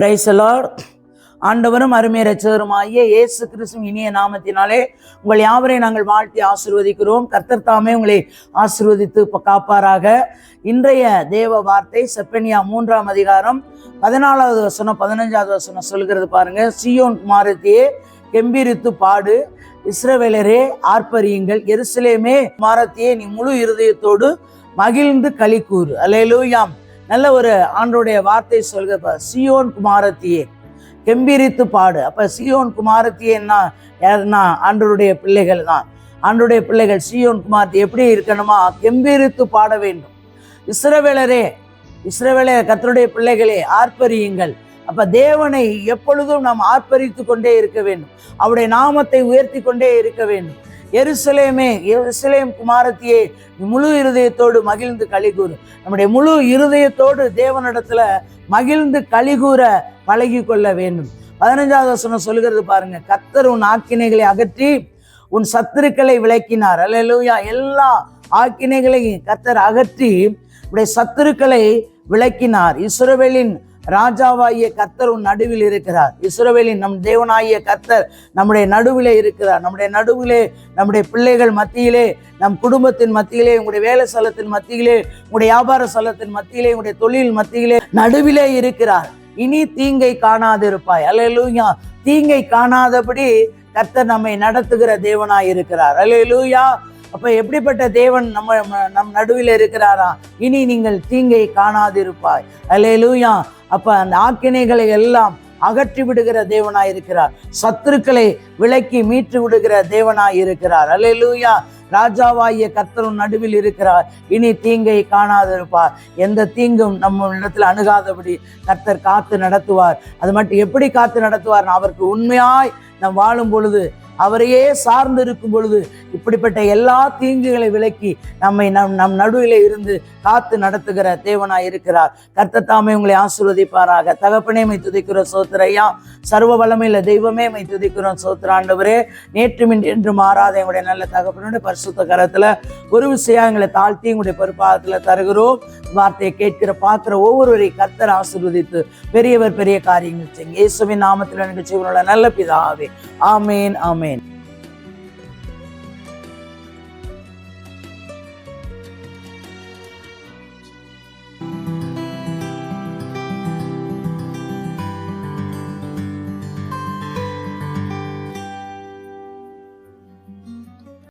Praise the Lord ஆண்டவரும் அருமை ரச்சகருமாகிய இயேசு கிறிஸ்துவின் இனிய நாமத்தினாலே உங்கள் யாவரையும் நாங்கள் வாழ்த்தி ஆசிர்வதிக்கிறோம். கர்த்தர் தாமே உங்களை ஆசிர்வதித்து காப்பாராக. இன்றைய தேவ வார்த்தை செப்பனியா மூன்றாம் அதிகாரம் பதினாலாவது வசனம் பதினஞ்சாவது வசனம் சொல்கிறது பாருங்க. சியோன் குமாரத்தியே கெம்பீரித்து பாடு. இஸ்ரவேலரே ஆர்ப்பரியுங்கள். எருசலேமே குமாரத்தியே நீ முழு இருதயத்தோடு மகிழ்ந்து களி கூறு. அலையலூயாம் நல்ல ஒரு ஆண்டோடைய வார்த்தை சொல்கிறப்ப சியோன் குமாரத்தியே கெம்பீரித்து பாடு. அப்ப சியோன் குமாரத்தியன்னா யாருன்னா ஆண்டோருடைய பிள்ளைகள் தான். ஆண்டருடைய பிள்ளைகள் சியோன் குமாரத்தி எப்படி இருக்கணுமா? கெம்பீரித்து பாட வேண்டும். இஸ்ரவேலரே இஸ்ரவேல கத்தருடைய பிள்ளைகளே ஆர்ப்பரியுங்கள். அப்ப தேவனை எப்பொழுதும் நாம் ஆர்ப்பரித்து கொண்டே இருக்க வேண்டும். அவருடைய நாமத்தை உயர்த்தி கொண்டே இருக்க வேண்டும். எருசலேமே எருசலேம் குமாரத்தியே முழு இருதயத்தோடு மகிழ்ந்து கலிகூறு நம்முடைய முழு இருதயத்தோடு தேவனிடத்துல மகிழ்ந்து கலிகூற பழகி கொள்ள வேண்டும். பதினஞ்சாவது வசனம் சொல்லுகிறது பாருங்க. கத்தர் உன் ஆக்கினைகளை அகற்றி உன் சத்துருக்களை விளக்கினார். அல்லேலூயா. எல்லா ஆக்கினைகளையும் கத்தர் அகற்றி உடைய சத்துருக்களை விளக்கினார். இஸ்ரோவேலின் ராஜாவாகிய கர்த்தர் உன் நடுவில் இருக்கிறார். இஸ்ரோவேலின் நம் தேவனாகிய கர்த்தர் நம்முடைய நடுவிலே இருக்கிறார். நம்முடைய நடுவிலே நம்முடைய பிள்ளைகள் மத்தியிலே நம் குடும்பத்தின் மத்தியிலே உங்களுடைய வேலை ஸ்தலத்தின் மத்தியிலே உங்களுடைய வியாபார ஸ்தலத்தின் மத்தியிலே உங்களுடைய தொழில் மத்தியிலே நடுவிலே இருக்கிறார். இனி தீங்கை காணாதிருப்பாய். அல்லேலூயா தீங்கை காணாதபடி கர்த்தர் நம்மை நடத்துகிற தேவனாய் இருக்கிறார். அல்லேலூயா அப்ப எப்படிப்பட்ட தேவன் நம்ம நம் நடுவில் இருக்கிறாரா? இனி நீங்கள் தீங்கை காணாதிருப்பாய். அல்லேலூயா அப்ப அந்த ஆக்கினைகளை எல்லாம் அகற்றி விடுகிற தேவனாய் இருக்கிறார். சத்துருக்களை விலக்கி மீட்டு விடுகிற தேவனாய் இருக்கிறார். அல்லேலூயா ராஜாவாகிய கர்த்தரும் நடுவில் இருக்கிறார். இனி தீங்கை காணாதிருப்பார். எந்த தீங்கும் நம்ம இடத்துல அணுகாதபடி கர்த்தர் காத்து நடத்துவார். அது மட்டும் எப்படி காத்து நடத்துவார் அவருக்கு உண்மையாய் நாம் வாழும் பொழுது அவரையே சார்ந்து இருக்கும் பொழுது இப்படிப்பட்ட எல்லா தீங்குகளை விலக்கி நம்மை நம் நம் நடுவில் இருந்து காத்து நடத்துகிற தேவனாய் இருக்கிறார். கர்த்தத்தாமே உங்களை ஆசீர்வதிப்பாராக. தகப்பனே மை துதிக்கிற சோத்திரையா சர்வ வல்லமையில தெய்வமே மை துதிக்கிறோம் சோத்திர ஆண்டவரே. நேற்றும் என்று மாறாத எங்களுடைய நல்ல தகப்பனுடைய பரிசுத்த கரத்துல ஒரு விஷயம் எங்களை தாழ்த்தி எங்களுடைய பொறுப்பாகத்துல தருகிறோம். வார்த்தையை கேட்கிற பாத்திர ஒவ்வொருவரையும் கர்த்தர் ஆசிர்வதித்து பெரியவர் பெரிய காரியங்கள் செய்யுங்க. இயேசுவின் நாமத்தில் நிகழ்ச்சி நல்ல பிதாவே. ஆமேன் ஆமேன்.